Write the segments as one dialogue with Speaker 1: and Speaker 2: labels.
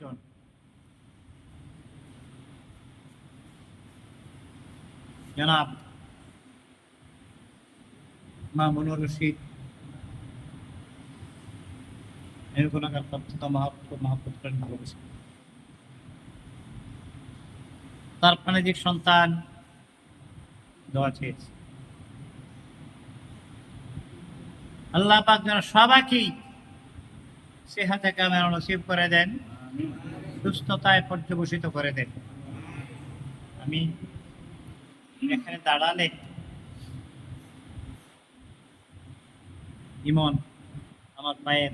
Speaker 1: জন জনাব মামুনুর তার প্রাণীজিক সন্তান দোয়া চেয়েছে আল্লাহ পাক যেন সবাইকেই সেহাতে কামেরা নসিব করে দেন। সুস্থতায় পর্যবসিত করে দেন। আমি এখানে দাঁড়ালে ইমন আমার পায়ের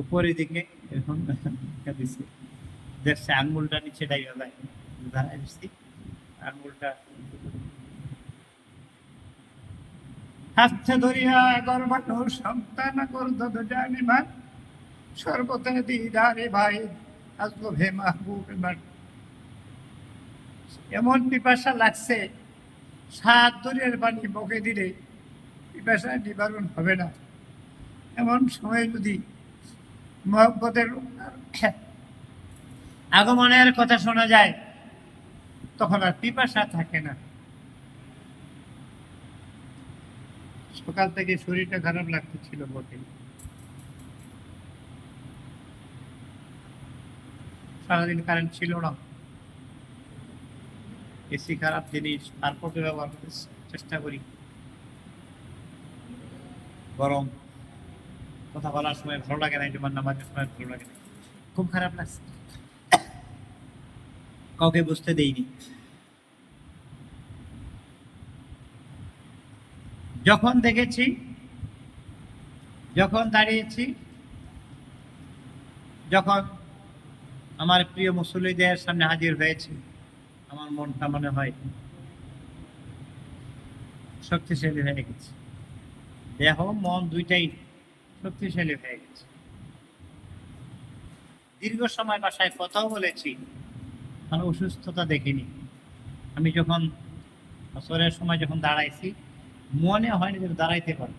Speaker 1: উপরের দিকে এখন দিচ্ছে দেখছে আঙ্গুলটা নিচে ডাইয়া যায়, দাঁড়ায় আঙ্গুলটা হাতে ধরিয়া গর্বানো সন্তান করদ জানিমান সর্বতে দিদারে ভাই, আসলো হে মাহবুব এবার। এমন পিপাসা লাগছে, সাত দূরের পানি বকে দিলে পিপাসা নিবারণ হবে না। এমন সময় যদি মহব্বতের আগমনের কথা শোনা যায়, তখন আর পিপাসা থাকে না। সকাল থেকে শরীরটা খারাপ লাগতেছিল বটে। সারাদিন কারেন্ট ছিল না। এসি খারাপ জিনিস, তারপরে ব্যবহার করতে চেষ্টা করি। গরম, কথা বলার সময় ভালো লাগে না জুমার নামাজের সময় ভালো লাগে না। খুব খারাপ লাগছে। কাউকে বুঝতে দেইনি। যখন দেখেছি, যখন দাঁড়িয়েছি, যখন আমার প্রিয় মুসল্লিদের সামনে হাজির হয়েছে। আমার মনটা মনে হয় শক্তিশালী হয়ে গেছে। দেহ, মন দুইটাই শক্তিশালী হয়ে গেছে। দীর্ঘ সময় বাসায় কথাও বলেছি আর অসুস্থতা দেখিনি। আমি যখন বছরের সময় যখন দাঁড়াইছি, মনে হয়নি যে দাঁড়াইতে পারব।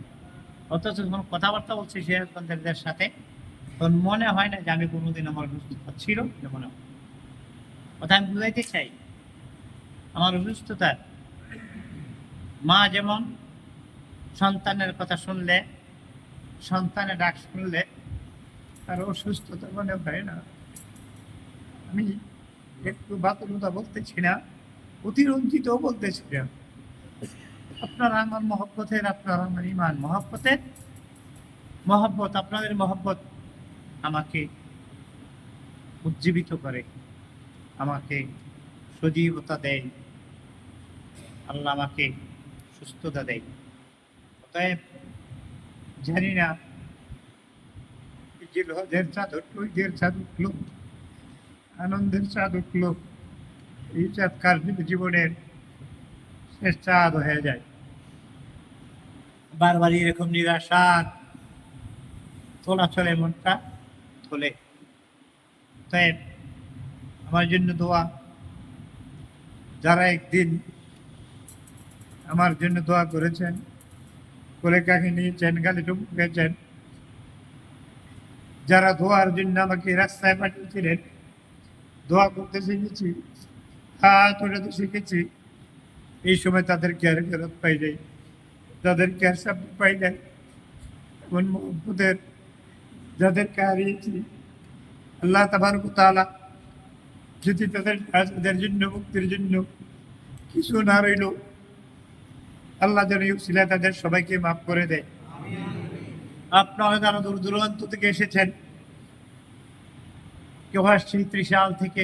Speaker 1: অথচ যখন কথাবার্তা বলছি শেয়ারকান্তের সাথে তখন মনে হয় না যে আমি কোনোদিন আমার অসুস্থতা ছিল এটা মনে হয়। কথা আমি বুঝাইতে চাই, আমার অসুস্থতা মা যেমন সন্তানের কথা শুনলে, সন্তানের ডাক শুনলে, তার অসুস্থতা মনে হয় না। আমি একটু বাতুলতা বলতেছি না, অতিরঞ্জিতও বলতেছি না। আপনারা আমার মহব্বতের, আপনারা আমার ইমান মহব্বতের মহব্বত, আপনাদের মহব্বত আমাকে উজ্জীবিত করে, আমাকে সজীবতা দেয়। আল্লাহ আমাকে সুস্থতা দেয়। অতএব জানি না যে চাঁদ উঠল, ঈদের চাঁদ উঠল, আনন্দের চাঁদ উঠল, এই চাঁদ কার জীবনের শেষ চাঁদ হয়ে যায়? বারবার এরকম নিরাশার তোলা চলে মনটা তোলে তাই আমার জন্য দোয়া। যারা একদিন আমার জন্য দোয়া করেছেন, কোলে কাকে নিয়েছেন গালি ঢুকেছেন যারা দোয়ার জন্য আমাকে রাস্তায় পাঠিয়েছিলেন, দোয়া করতে শিখেছি, হাত শিখেছি, এই সময় তাদের কেয়ার ফেরত পাই যায় তাদের কেয়ার শব্দ পাই যায় এমন যাদেরকে হারিয়েছি আল্লাহ তাবারক তাআলা যদি তাদের তাদের জন্য, মুক্তির জন্য কিছু না রইল, আল্লাহ যেন ইউসিলা তাদের সবাইকে মাফ করে দেয়। আপনারা যারা দূর দূরান্ত থেকে এসেছেন, কেউ আসছে ত্রিশাল থেকে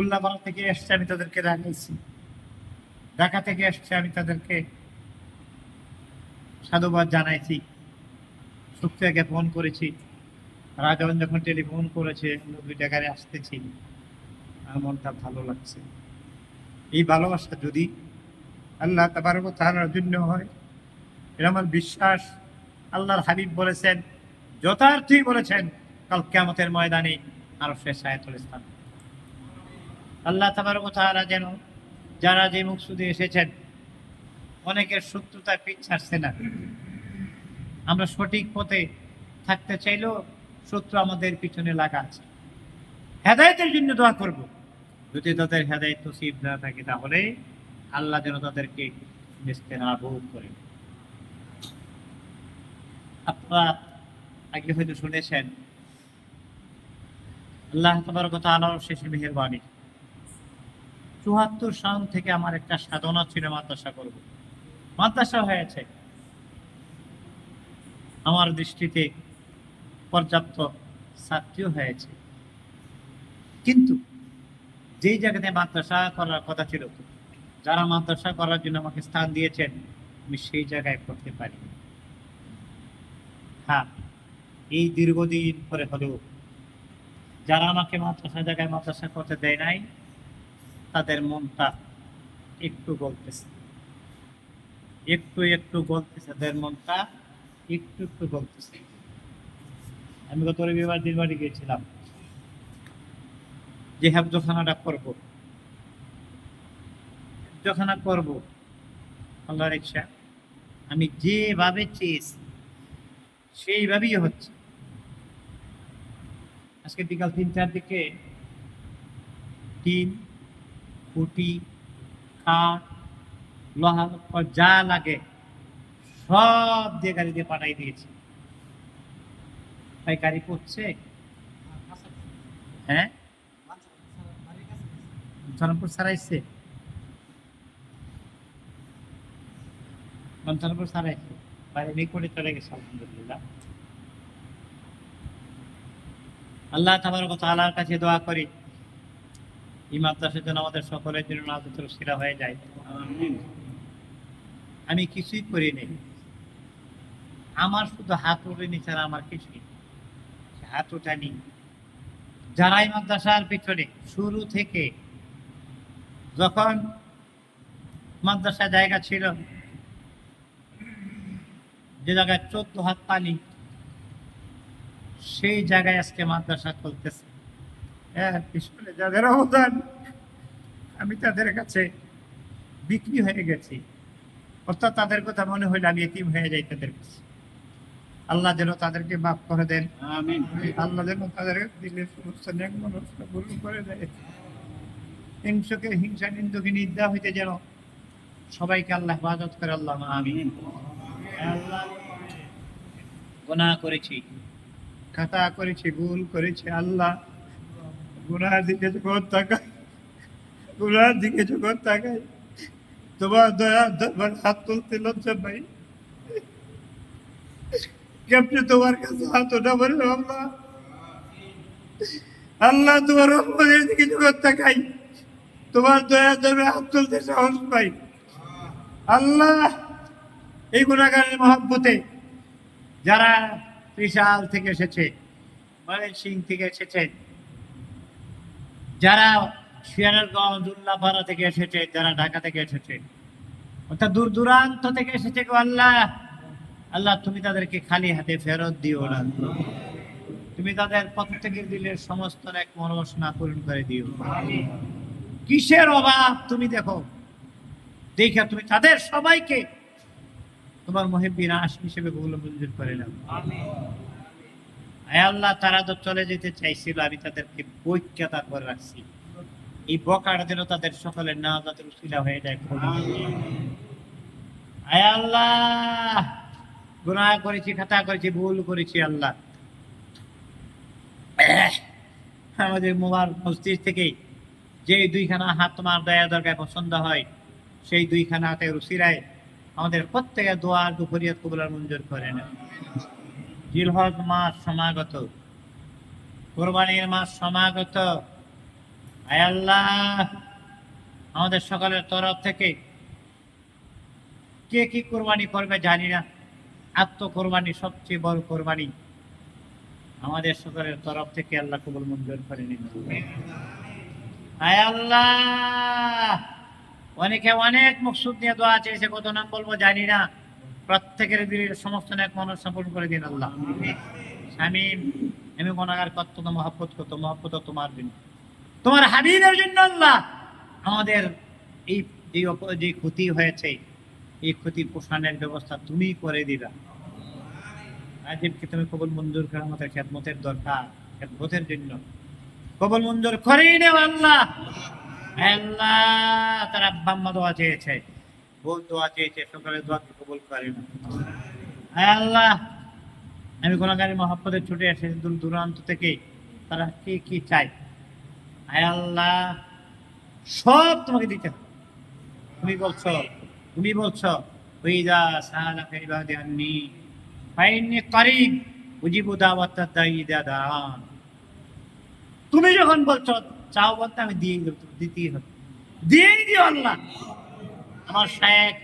Speaker 1: উল্লাপাড়া থেকে এসছে, আমি তাদেরকে জানিয়েছি। ঢাকা থেকে এসছে, আমি তাদেরকে সাধুবাদ জানাইছি। সুপ্রিয়াকে ফোন করেছি। রাজন যখন টেলিফোন করেছে, আমরা দুই আসতেছি। আমার মনটা ভালো লাগছে। এই ভালোবাসা যদি আল্লাহ তাবারক তাহার জন্য হয়, এটা আমার বিশ্বাস। আল্লাহর হাবিব বলেছেন, যথার্থই বলেছেন, কাল কেমতের ময়দানে আরও শেষ আয়াতুল ইসলাম। আল্লাহ তাবারক তাহারা যেন, যারা যে মুকসুদে এসেছেন, অনেকের শত্রুতা পিছ ছাড়ছে না। আমরা সঠিক পথে থাকতে চাইলেও শত্রু আমাদের পিছনে লাগা আছে হেদায়তের জন্য দোয়া করব। যদি তাদের হেদায়ত নসিব না থাকে তাহলে আল্লাহ যেন তাদেরকে নিস্তে না ভোগ করে আপনারা আগে হয়তো শুনেছেন, আল্লাহ তোমার কথা আলোর শেষে মেহরবানি। চুয়াত্তর সাল থেকে আমার একটা সাধনা ছিল মাদ্রাসা করব। মাদ্রাসা হয়েছে। আমার দৃষ্টিতে পর্যাপ্ত ছাত্রীও হয়েছে। কিন্তু যেই জায়গাতে মাদ্রাসা করার কথা ছিল, যারা মাদ্রাসা করার জন্য আমাকে স্থান দিয়েছেন, আমি সেই জায়গায় করতে পারি। হ্যাঁ এই দীর্ঘদিন পরে হলেও যারা আমাকে মাদ্রাসা জায়গায় মাদ্রাসা করতে দেয় নাই, তাদের মনটা একটু গলতেছে। একটু একটু গলতেছে, তাদের মনটা একটু একটু গলতেছে আমি গত রবিবার দিন বাড়ি গিয়েছিলাম। যে হেফজখানাটা করব। হেফজখানা করব, আল্লাহর ইচ্ছা। আমি যেভাবে চেয়েছি, সেইভাবেই হচ্ছে। আজকে বিকাল তিনটার দিকে টিন, খুঁটি, কাঠ, লোহা, যা লাগে সব দিয়ে গাড়ি দিয়ে পাঠাই দিয়েছি। ভাই, গাড়ি করছে হ্যাঁ? জনপুর সারাইছে? জনপুর সারাইছে? বাইরে করে চলে গেছে, আলহামদুলিল্লাহ। আল্লাহ তাবার কথা আল্লাহর কাছে দোয়া করি। এই মাদ্রাসার জন্য আমাদের সকলের জন্য নাজুতুল সিরা হয়ে যায়। আমি কিছুই করি নেই। আমার শুধু হাত উঠেনি ছাড়া আমার কিছুই হাত উঠানি যারাই মাদ্রাসার পিছনে, শুরু থেকে যখন মাদ্রাসা জায়গা ছিল, যে জায়গায় চোদ্দ হাত পানি, সেই জায়গায় আজকে মাদ্রাসা চলতেছে। হ্যাঁ পিছনে যাদের অবদান, আমি তাদের কাছে বিক্রি হয়ে গেছি। অর্থাৎ তাদের কথা মনে হইলে আমি এতিম হয়ে যাই তাদের কাছে। আল্লাহ যেন তাদেরকে মাফ করে দেন। আল্লাহ যেন তাদের দিলের সমস্ত ন্যাক মনস্কা পূরণ করে দেয়। হিংসকে হিংসা নিন্দকে নিন্দা হইতে যেন সবাইকে আল্লাহ হেফাজত করে আল্লাহ আমিন। আল্লাহ করেছি। খাতা করেছি ভুল করেছি আল্লাহ। গুনার দিকে যখন তাকাই গুনার দিকে যখন তাকাই তোমার দয়া হাত তুলতে লজ্জা পাই। কেমনি তোমার কাছে আল্লাহ আল্লাহ তোমার তোমার দয়া হাত তুলতে সাহস পাই। আল্লাহ, এই গুণাগারের মহব্বতে যারা ত্রিশাল থেকে এসেছে সিং থেকে এসেছেন যারা শিয়ারগঞ্জ উল্লাপাড়া থেকে এসেছে, যারা ঢাকা থেকে এসেছে, অর্থাৎ দূর দূরান্ত থেকে এসেছে গো আল্লাহ আল্লাহ, তুমি তাদেরকে খালি হাতে ফেরত দিও না। তুমি তাদের প্রত্যেকের দিলের সমস্ত এক মনোবাসনা পূরণ করে দিও। কিসের অভাব? তুমি দেখো। দেখে তুমি তাদের সবাইকে তোমার মহিবিন আশ হিসেবে বগুলো মঞ্জুর করে নাও। আল্লাহ, তারা তো চলে যেতে চাইছিল, আমি তাদেরকে বৈক্যতা করে রাখছি। এই বকার যেন তাদের সকলের না তাদের উশিলা হয়ে যায়। আয় আল্লাহ! গুনাহ করেছি, খাতা করেছি, ভুল করেছি, আল্লাহ। আমাদের মোবার মসজিদ থেকে যে দুইখানা হাত তোমার দয়া দরকার পছন্দ হয়, সেই দুইখানা হাতে রুসিরায় আমাদের প্রত্যেকে দোয়ার দুপুরিয়াত কবুলার মঞ্জুর করে না জিলহজ মাস সমাগত। কোরবানির মাস সমাগত। আল্লাহ, আমাদের সকলের তরফ থেকে কে কি কোরবানি করবে জানি না। আত্ম কোরবানি সবচেয়ে বড় কোরবানি আমাদের সকলের তরফ থেকে আল্লাহ কবুল মঞ্জুর করে নিন। আল্লাহ! অনেকে অনেক মকসুদ নিয়ে দোয়া চেয়েছে, কত নাম বলব জানি না। প্রত্যেকের দিলের সমস্ত এক মানুষ সফল করে দিন আল্লাহ। স্বামী আমি মনাগার কত মহব্বত কত, মহব্বত তোমার জন্য। তোমার হাবিবের জন্য আল্লাহ। আমাদের এই যে ক্ষতি হয়েছে এই ক্ষতি পোষণের ব্যবস্থা তুমি করে দিবা আজিবকে তুমি কবুল মঞ্জুর করে মতো খেদমতের দরকার? খেদমতের জন্য। কবুল মঞ্জুর করেই নেও আল্লাহ। আল্লাহ, তার আব্বা আম্মা দোয়া চেয়েছে। বোন দোয়া চেয়েছে সকালে দোয়াকে কবুল করে না আল্লাহ, আমি গুণাগারী মহাপদে ছুটে এসে দূর দূরান্ত থেকে তারা কি কি চায়? আয় আল্লাহ, সব তোমাকে দিতে তুমি বলছো তুমি বলছো ফাইন্নি করিব উজিবু দাওয়াত দাইদা দান। তুমি যখন বলছো, চাও বলতে আমি দিয়ে দেবো দিতেই হবে। দিয়েই দিও আল্লাহ। আমার শেখ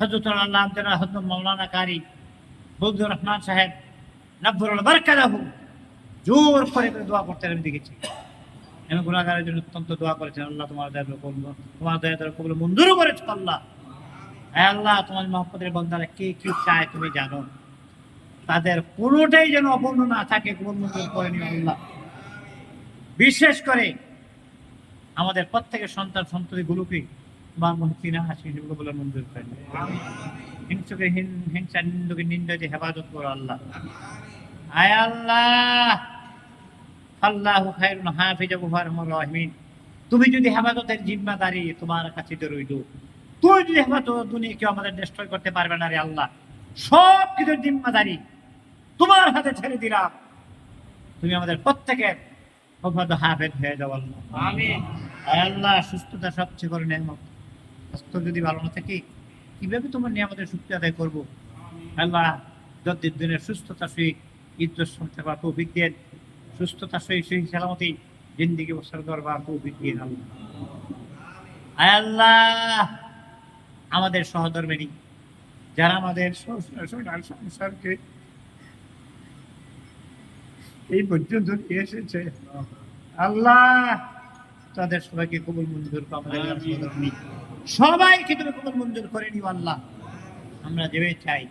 Speaker 1: হজরত আল্লাহ হজরত কারি রহমান সাহেব জোর করে করে দোয়া করতে আমি দেখেছি। আমি গুণাগারের জন্য অত্যন্ত দোয়া করেছেন আল্লাহ তোমার দয়া তোমার দয়া কবুল মঞ্জুরও করেছ আল্লাহ। আল্লাহ, তোমার মহব্বতের বন্ধারা কে কি চায় তুমি জানো? তাদের কোনোটাই যেন অপূর্ণ না থাকে আল্লাহ। বিশেষ করে আমাদের প্রত্যেকের সন্তান সন্ততি গুলোকে তোমার হাসি বলে মঞ্জুর করে নিও। হিংসুকে হিংসা, নিন্দুকে নিন্দা যে হেফাজত করো আল্লাহ। আয় আল্লাহ! আল্লাহ হাফিজ তুমি যদি হেফাজতের জিম্মাদারি তোমার কাছে রইল তুই যদি হেফাজত দুনিয়া কেউ আমাদের ডিস্ট্রয় করতে পারবে না রে আল্লাহ। সব কিছুর জিম্মাদারি তোমার হাতে ছেড়ে দিলাম। তুমি আমাদের প্রত্যেকের হেফাজত হাফেজ হয়ে যাও আল্লাহ। আল্লাহ সুস্থতা সবচেয়ে করে নেয়ামত। স্বাস্থ্য যদি ভালো না থাকে কীভাবে তোমার নিয়ামতের সুক্তি আদায় করব? আল্লাহ যতদিন দিনের সুস্থতা সহিত ইজ্জত শুনতে পার তৌফিক দেন সুস্থতা সহিত সহি সালামতি জিন্দিগি বছর করবার তৌফিক দিন আল্লাহ। আল্লাহ! আমাদের সহধর্মিনী যারা আমাদের সংসারকে এই পর্যন্ত নিয়ে এসেছে। আল্লাহ! তাদের সবাইকে কবুল মঞ্জুর সবাইকে তুমি কবুল মঞ্জুর করে নিও আল্লাহ। আমরা যেভাবে চাই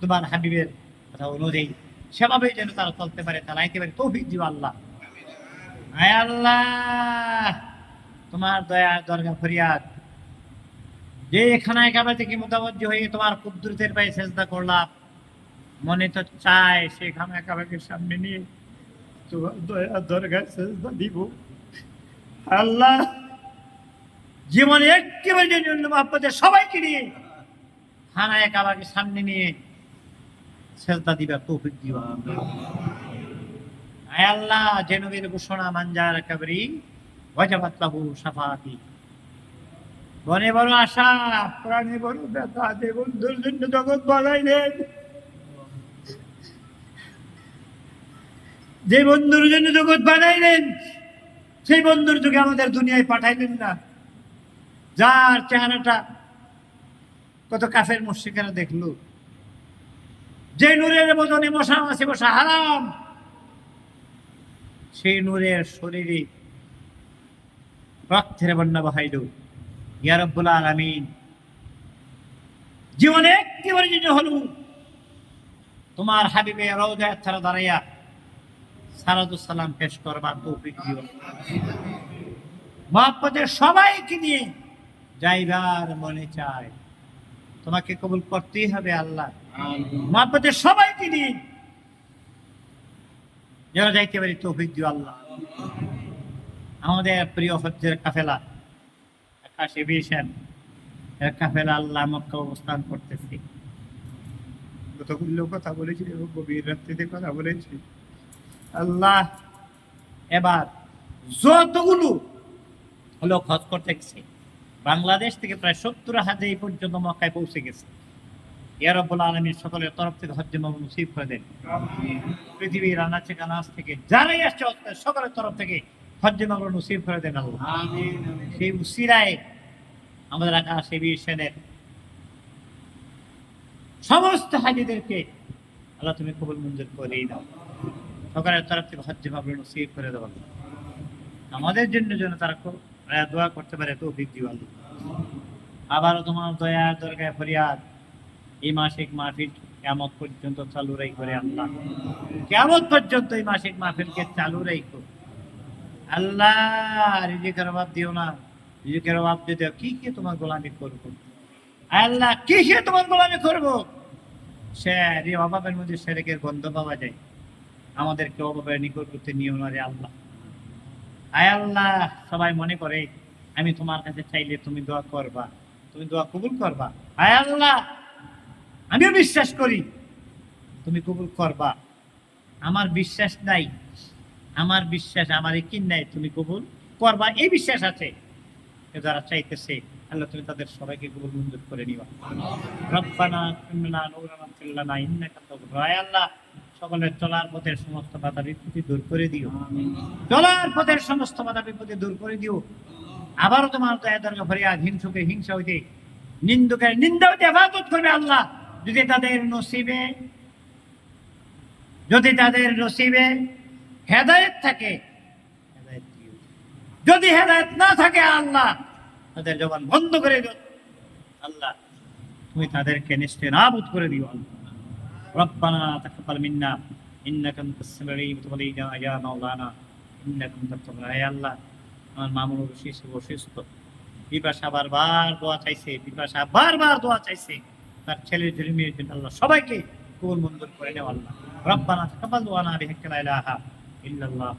Speaker 1: তোমার হাবিবের কথা অনুযায়ী সেভাবে যেন তারা চলতে পারে চালাইতে পারে তৌফিক দিও আল্লাহ। আয় আল্লাহ! তোমার দয়া দরগা ফরিয়াদ যে এখানে একেবারে থেকে মোতাবজ্জ হয়ে তোমার কুদ্দুরতের পায়ে চেষ্টা করলাম। মনে তো চায় সেখানে একেবারে সামনে নিয়ে তোমার দয়া দরগা চেষ্টা দিব। আল্লাহ, জীবনে একেবারে জন্য আপনাদের সবাইকে নিয়ে কাবাকে সামনে নিয়ে সেজদা দিবা তৌফিক দিবা আল্লাহ যে ঘোষণা মানজার কাবরি ওয়াজাবাত লাহু শাফাতি বনে বড় আশা, প্রাণে বড় ব্যথা, যে বন্ধুর জন্য জগৎ বানাইলেন। যে বন্ধুর জন্য জগৎ বানাইলেন, সেই বন্ধুর যুগে আমাদের দুনিয়ায় পাঠাইলেন না। যার চেহারাটা কত কাফের মুশ্রিকেরা দেখল। যে নূরের বদনে মশা মাসে বসা হারাম। সেই নূরের শরীরে রক্তের বন্যা বহাইল। ইয়ারব্বুল আলামিন। জীবনে একেবারে হলো তোমার হাবিবে রওজায় ছাড়া দাঁড়াইয়া সালাম পেশ করবার তৌফিক দিও। সবাইকে নিয়ে যাইবার মনে চায়। তোমাকে কবুল করতেই হবে আল্লাহ। মহাপদের সবাইকে নিয়ে যারা যাইতে পারি তৌফিক দিও আল্লাহ। আমাদের প্রিয় হজ্জের কাফেলা আকাশে এর কাফেলা আল্লাহ মক্কা অবস্থান করতেছে। কতগুলো কথা বলেছি এবং গভীর রাত্রিতে কথা বলেছি। আল্লাহ এবার যতগুলো লোক হজ করতে গেছে বাংলাদেশ থেকে প্রায় সত্তর হাজার এই পর্যন্ত মক্কায় পৌঁছে গেছে। ইয়ারব্বুল আলমীর সকলের তরফ থেকে হজ্জে মামুন করে দেন। পৃথিবীর আনাচে কানাচ থেকে যারাই আসছে, সকলের তরফ থেকে হজ্জে নসিব করে দেন আল্লাহ। সেই উসিরায় আমাদের সমস্ত হাজিদেরকে আল্লাহ তুমি কবুল মঞ্জুর করেই দাও। সকালের তরফ থেকে হজ্জে নসিব করে আমাদের জন্য যেন তারা দোয়া করতে পারে তো দিও আল্লাহ। আবারও তোমার দয়া দরগায় ফরিয়াদ। এই মাসিক মাহফিল কেমন পর্যন্ত চালু রাই করে আল্লাহ। কেমন পর্যন্ত এই মাসিক মাহফিলকে চালু রাইখো। আল্লাহ, রিজিকের অভাব দিও না। রিজিকের অভাব দাও। কি কি তোমার গোলামি করব? আল্লাহ, কি কি তোমার গোলামি করব? সে এই অভাবের মধ্যে সেরেকের গন্ধ পাওয়া যায়। আমাদেরকে অভাবের নিকট করতে নিও না রে আল্লাহ। আয় আল্লাহ, সবাই মনে করে, আমি তোমার কাছে চাইলে তুমি দোয়া করবা। তুমি দোয়া কবুল করবা। আয় আল্লাহ, আমিও বিশ্বাস করি, তুমি কবুল করবা। আমার বিশ্বাস নাই। আমার বিশ্বাস, আমার একিন নাই, তুমি কবুল করবা। এই বিশ্বাস আছে। যারা চাইতেছে, আল্লাহ তুমি তাদের সবাইকে কবুল মঞ্জুর করে নিবা আল্লাহ, সকলের চলার পথের সমস্ত বাধা বিপত্তি দূর করে দিও। চলার পথের সমস্ত বাধা বিপত্তি দূর করে দিও। আবারও তোমার দয়া দরগা ফরিয়াদ হিংসুকে হিংসা হইতে, নিন্দুকের নিন্দা হইতে হেফাজত করবে আল্লাহ। যদি তাদের নসিবে, যদি তাদের নসিবে হেদায়েত থাকে হেদায়েত দিও। যদি হেদায়েত না থাকে আল্লাহ তাদের জবান বন্ধ করে দিও আল্লাহ তুমি তাদেরকে নিশ্চয় নাবুদ করে দিও আল্লাহ ربنا تقبل منا انك انت السميع العليم وتب علينا يا مولانا انك انت التواب يا الله আমার মামুন অসুস্থ অসুস্থ বিপাশা বারবার দোয়া চাইছে বিপাশা বারবার দোয়া চাইছে তার ছেলে ছেলে মেয়ের জন্য আল্লাহ সবাইকে কবুল মঞ্জুর করে নেওয়া আল্লাহ রব্বানা তাকাব্বাল ওয়ানা বিহাক্কা লা ইলাহা ইল্লাল্লাহ